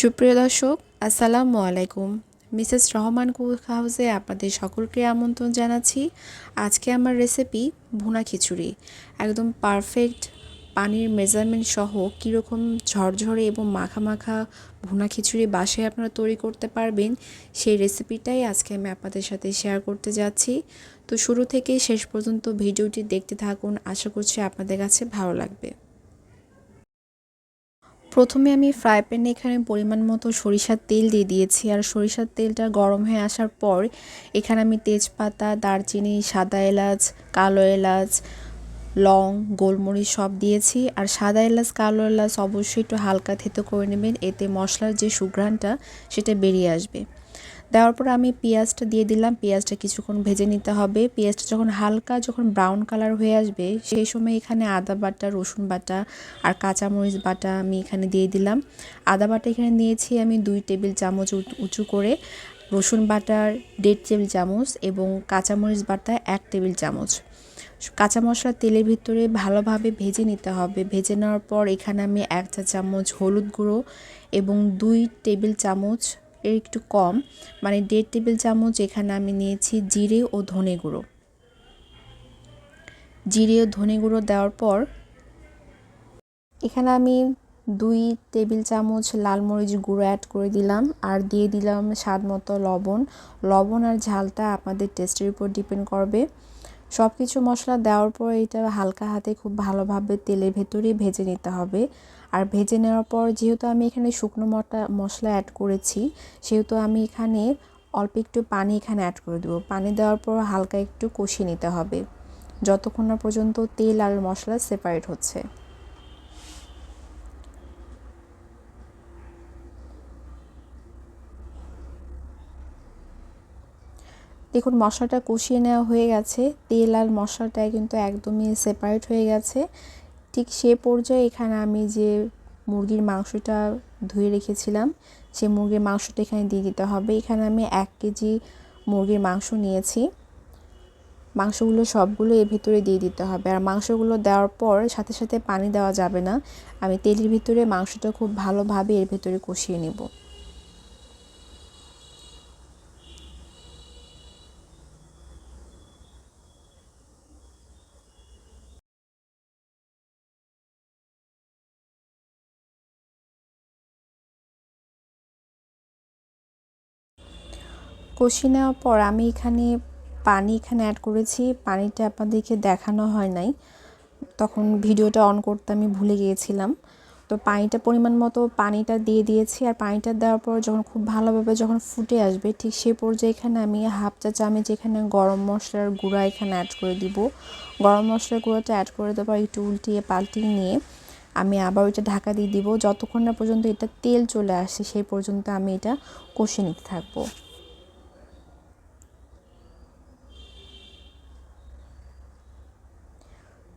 সুপ্রিয় দর্শক, আসসালামু আলাইকুম। মিসেস রহমান কুক হাউসে আপনাদের সকলকে আমন্ত্রণ জানাচ্ছি। আজকে আমার রেসিপি ভুনা খিচুড়ি। একদম পারফেক্ট পানির মেজারমেন্ট সহ কীরকম ঝরঝরে এবং মাখা মাখা ভুনা খিচুড়ি বাসায় আপনারা তৈরি করতে পারবেন, সেই রেসিপিটাই আজকে আমি আপনাদের সাথে শেয়ার করতে যাচ্ছি। তো শুরু থেকে শেষ পর্যন্ত ভিডিওটি দেখতে থাকুন। আশা করছি আপনাদের কাছে ভালো লাগবে। প্রথমে আমি ফ্রাই প্যানে এখানে পরিমাণ মতো সরিষার তেল দিয়ে দিয়েছি। আর সরিষার তেলটা গরম হয়ে আসার পর এখানে আমি তেজপাতা, দারচিনি, সাদা এলাচ, কালো এলাচ, লং, গোলমরিচ সব দিয়েছি। আর সাদা এলাচ, কালো এলাচ অবশ্যই একটু হালকা থেতো করে নেবেন। এতে মশলার যে সুঘ্রাণটা, সেটা বেরিয়ে আসবে। দেওয়ার পর আমি পেঁয়াজটা দিয়ে দিলাম। পেঁয়াজটা কিছুক্ষণ ভেজে নিতে হবে। পেঁয়াজটা যখন হালকা যখন ব্রাউন কালার হয়ে আসবে, সেই সময় এখানে আদা বাটা, রসুন বাটা আর কাঁচামরিচ বাটা আমি এখানে দিয়ে দিলাম। আদা বাটা এখানে নিয়েছি আমি দুই টেবিল চামচ উঁচু করে। রসুন বাটার দেড় টেবিল চামচ এবং কাঁচামরিচ বাটা এক টেবিল চামচ। কাঁচা মশলা তেলের ভিতরে ভালোভাবে ভেজে নিতে হবে। ভেজে নেওয়ার পর এখানে আমি এক চা চামচ হলুদ গুঁড়ো এবং দুই টেবিল চামচ একটু কম। মানে দেড় টেবিল চামচ এখানে আমি নিয়েছি জিরে ও ধনে গুঁড়ো। জিরে ও ধনে গুঁড়ো দেওয়ার পর এখানে আমি দুই টেবিল চামচ লাল মরিচ গুঁড়ো অ্যাড করে দিলাম আর দিয়ে দিলাম স্বাদ মতো লবণ। লবণ আর ঝালটা আপনাদের টেস্টের উপর ডিপেন্ড করবে। সব কিছু মশলা দেওয়ার পর এটা হালকা হাতে খুব ভালোভাবে তেলের ভেতরেই ভেজে নিতে হবে। আর ভেজে নেওয়ার পর যেহেতু আমি এখানে শুকনো মটা, মশলা অ্যাড করেছি, সেহেতু আমি এখানে অল্প একটু পানি এখানে অ্যাড করে দেবো। পানি দেওয়ার পর হালকা একটু কষিয়ে নিতে হবে। যতক্ষণ না পর্যন্ত তেল আর মশলা সেপারেট হচ্ছে। দেখুন, মশলাটা কষিয়ে নেওয়া হয়ে গেছে। তেল আর মশলাটা কিন্তু একদমই সেপারেট হয়ে গেছে। ঠিক সে পর্যায়ে এখানে আমি যে মুরগির মাংসটা ধুয়ে রেখেছিলাম, সে মুরগির মাংসটা এখানে দিয়ে দিতে হবে। এখানে আমি এক কেজি মুরগির মাংস নিয়েছি। মাংসগুলো সবগুলো এর ভিতরে দিয়ে দিতে হবে। আর মাংসগুলো দেওয়ার পর সাথে সাথে পানি দেওয়া যাবে না। আমি তেলের ভিতরে মাংসটা খুব ভালোভাবে এর ভিতরে কষিয়ে নেব। কষিয়ে নেওয়ার পর আমি এখানে পানি এখানে অ্যাড করেছি। পানিটা আপনাদেরকে দেখানো হয় নাই। তখন ভিডিওটা অন করতে আমি ভুলে গিয়েছিলাম। তো পানিটা পরিমাণ মতো পানিটা দিয়ে দিয়েছি আর পানিটা দেওয়ার পর যখন খুব ভালোভাবে যখন ফুটে আসবে, ঠিক সেই পর্যায়ে এখানে আমি হাফ চা চামচ এখানে গরম মশলার গুঁড়া এখানে অ্যাড করে দিব। গরম মশলার গুঁড়োটা অ্যাড করে দেওয়ার একটু উল্টিয়ে পাল্টিয়ে নিয়ে আমি আবার ওইটা ঢাকা দিয়ে দিব। যতক্ষণ না পর্যন্ত এটা তেল চলে আসে, সেই পর্যন্ত আমি এটা কষে নিতে থাকব।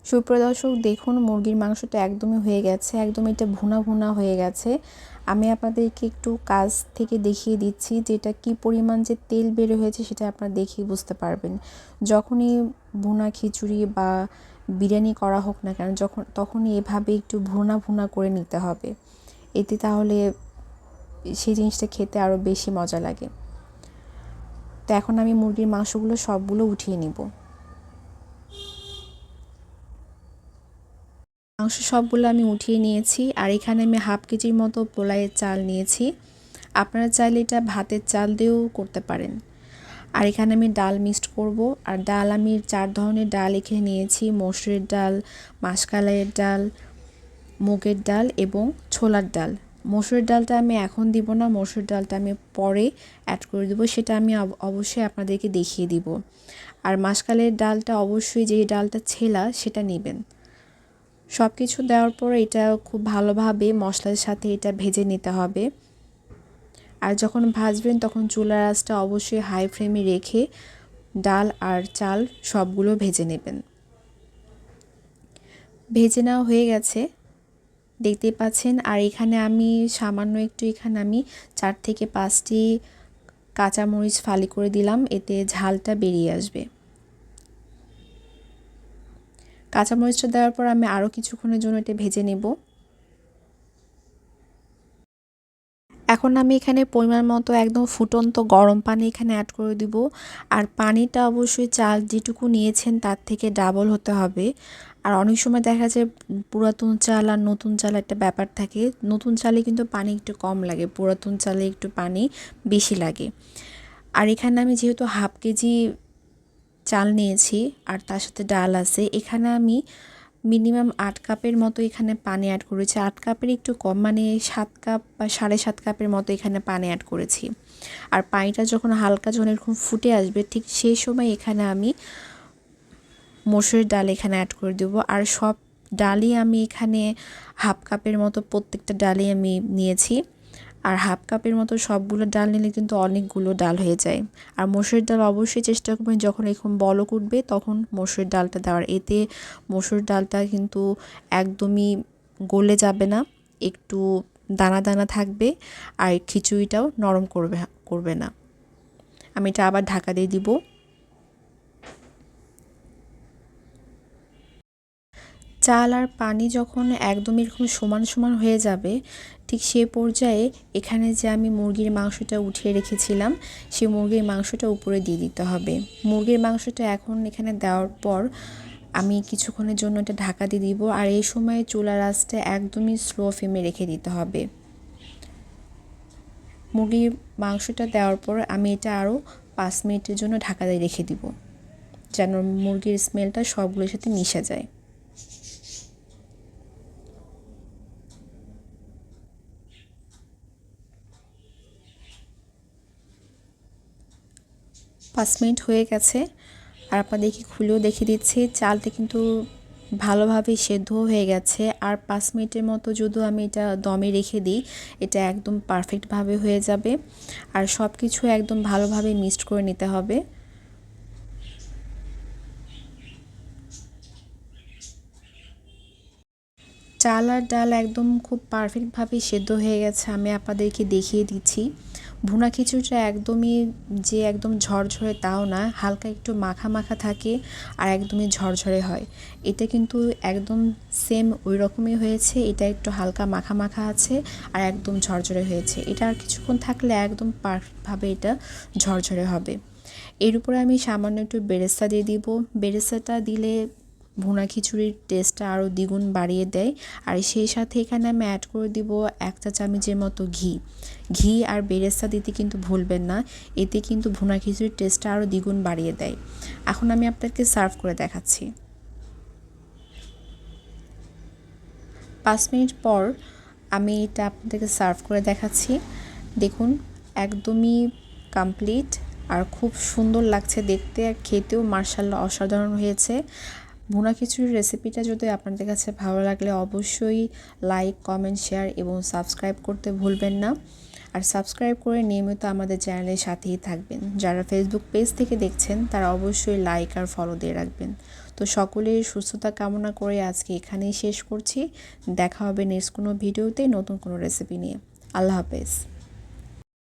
সুপ্রদর্শক, দেখুন মুরগির মাংসটা একদমই হয়ে গেছে একদম এটা ভুনা ভুনা হয়ে গেছে। আমি আপনাদেরকে একটু কাজ থেকে দেখিয়ে দিচ্ছি যে এটা কী পরিমাণ যে তেল বের হয়েছে সেটা আপনারা দেখিয়ে বুঝতে পারবেন। যখনই ভুনা খিচুড়ি বা বিরিয়ানি করা হোক না কেন, যখন, তখনই এভাবে একটু ভুনা ভুনা করে নিতে হবে। এতে তাহলে সেই জিনিসটা খেতে আরও বেশি মজা লাগে। তো এখন আমি মুরগির মাংসগুলো সবগুলো উঠিয়ে নিব। মাংস সবগুলো আমি উঠিয়ে নিয়েছি আর এখানে আমি হাফ কেজির মতো পোলাইয়ের চাল নিয়েছি। আপনারা চাইলে এটা ভাতের চাল দিয়েও করতে পারেন। আর এখানে আমি ডাল মিক্সড করব। আর ডাল আমি চার ধরনের ডাল এখানে নিয়েছি। মসুরের ডাল, মাসকালাইয়ের ডাল, মুগের ডাল এবং ছোলার ডাল। মসুরের ডালটা আমি এখন দিব না। মসুর ডালটা আমি পরে অ্যাড করে দেবো। সেটা আমি অবশ্যই আপনাদেরকে দেখিয়ে দিব। আর মাসকালের ডালটা অবশ্যই যে ডালটা ছেলা সেটা নেবেন। সব কিছু দেওয়ার পর এটা খুব ভালোভাবে মশলার সাথে এটা ভেজে নিতে হবে। আর যখন ভাজবেন তখন চুলার আঁচটা অবশ্যই হাই ফ্লেমে রেখে ডাল আর চাল সবগুলো ভেজে নেবেন। ভেজে নেওয়া হয়ে গেছে। দেখতেই পাচ্ছেন, আর এখানে আমি সামান্য একটু এখানে আমি চার থেকে পাঁচটি কাঁচামরিচ ফালি করে দিলাম, এতে ঝালটা বেরিয়ে আসবে। কাঁচামরিচটা দেওয়ার পর আমি আরও কিছুক্ষণের জন্য এটা ভেজে নেব। এখন আমি এখানে পরিমাণ মতো একদম ফুটন্ত গরম পানি এখানে অ্যাড করে দিব। আর পানিটা অবশ্যই চাল যেটুকু নিয়েছেন তার থেকে ডাবল হতে হবে। আর অনেক সময় দেখা যায় পুরাতন চাল আর নতুন চাল একটা ব্যাপার থাকে। নতুন চালে কিন্তু পানি একটু কম লাগে, পুরাতন চালে একটু পানি বেশি লাগে। আর এখানে আমি যেহেতু হাফ কেজি চাল নিয়েছি আর তার সাথে ডাল আছে। এখানে আমি মিনিমাম আট কাপের মতো এখানে পানি অ্যাড করেছি। আট কাপের একটু কম মানে সাত কাপ বা সাড়ে সাত কাপের মতো এখানে পানি অ্যাড করেছি। আর পানিটা যখন হালকা যখন এরকম ফুটে আসবে, ঠিক সেই সময় এখানে আমি মসুরের ডাল এখানে অ্যাড করে দেবো। আর সব ডালই আমি এখানে হাফ কাপের মতো প্রত্যেকটা ডালই আমি নিয়েছি। আর হাফ কাপের মতো সবগুলো ডাল নিলে কিন্তু অনেকগুলো ডাল হয়ে যায়। আর মসুর ডাল অবশ্যই চেষ্টা করবেন যখন এরকম বলক উঠবে তখন মসুর ডালটা দেওয়ার। এতে মসুর ডালটা কিন্তু একদমই গলে যাবে না, একটু দানা দানা থাকবে আর খিচুড়িটাও নরম করবে করবে না। আমি এটা আবার ঢাকা দিয়ে দিব। চাল আর পানি যখন একদমই এরকম সমান সমান হয়ে যাবে, ঠিক সে পর্যায়ে এখানে যে আমি মুরগির মাংসটা উঠিয়ে রেখেছিলাম সেই মুরগির মাংসটা উপরে দিয়ে দিতে হবে। মুরগির মাংসটা এখন এখানে দেওয়ার পর আমি কিছুক্ষণের জন্য এটা ঢাকা দিয়ে দিব আর এই সময় চুলার আঁচটা একদমই স্লো ফ্লেমে রেখে দিতে হবে। মুরগির মাংসটা দেওয়ার পর আমি এটা আরও পাঁচ মিনিটের জন্য ঢাকা দিয়ে রেখে দিব, যেন মুরগির স্মেলটা সবগুলোর সাথে মিশে যায়। পাঁচ মিনিট হয়ে গেছে। আর আপনাদেরকে খুলেও দেখে দিচ্ছি, চালটা কিন্তু ভালোভাবে সেদ্ধ হয়ে গেছে। আর পাঁচ মিনিটের মতো যদি আমি এটা দমে রেখে দিই, এটা একদম পারফেক্টভাবে হয়ে যাবে। আর সব কিছু একদম ভালোভাবে মিক্সড করে নিতে হবে। চাল আর ডাল একদম খুব পারফেক্টভাবে সেদ্ধ হয়ে গেছে, আমি আপনাদেরকে দেখিয়ে দিচ্ছি। ভুনা খিচুড়িটা একদমই যে একদম ঝরঝরে তাও না, হালকা একটু মাখা মাখা থাকে আর একদমই ঝরঝরে হয়। এটা কিন্তু একদম সেম ওই রকমই হয়েছে, এটা একটু হালকা মাখা মাখা আছে আর একদম ঝরঝরে হয়েছে। এটা আর কিছুক্ষণ থাকলে একদম পারফেক্টভাবে এটা ঝরঝরে হবে। এর উপরে আমি সামান্য একটু বেরেস্তা দিয়ে দিব। বেরেস্তাটা দিলে ভুনা খিচুড়ির টেস্টটা আরও দ্বিগুণ বাড়িয়ে দেয়। আর সেই সাথে এখানে আমি অ্যাড করে দিব এক চা চামচের মতো ঘি। ঘি আর বেরেস্তা দিতে কিন্তু ভুলবেন না, এতে কিন্তু ভুনা খিচুড়ির টেস্টটা আরও দ্বিগুণ বাড়িয়ে দেয়। এখন আমি আপনাদেরকে সার্ভ করে দেখাচ্ছি। পাঁচ মিনিট পর আমি এটা আপনাদেরকে সার্ভ করে দেখাচ্ছি। দেখুন, একদমই কমপ্লিট আর খুব সুন্দর লাগছে দেখতে আর খেতেও মার্শাল্লাহ অসাধারণ হয়েছে। ভুনা খিচুড়ির রেসিপিটা যদি আপনাদের কাছে ভালো লাগলে অবশ্যই লাইক কমেন্ট শেয়ার এবং সাবস্ক্রাইব করতে ভুলবেন না। আর সাবস্ক্রাইব করে নিয়মিত আমাদের চ্যানেলের সাথেই থাকবেন। যারা ফেসবুক পেজ থেকে দেখছেন, তারা অবশ্যই লাইক আর ফলো দিয়ে রাখবেন। তো সকলের সুস্থতা কামনা করে আজকে এখানেই শেষ করছি। দেখা হবে নেক্সট কোনো ভিডিওতে নতুন কোনো রেসিপি নিয়ে। আল্লাহ হাফেজ।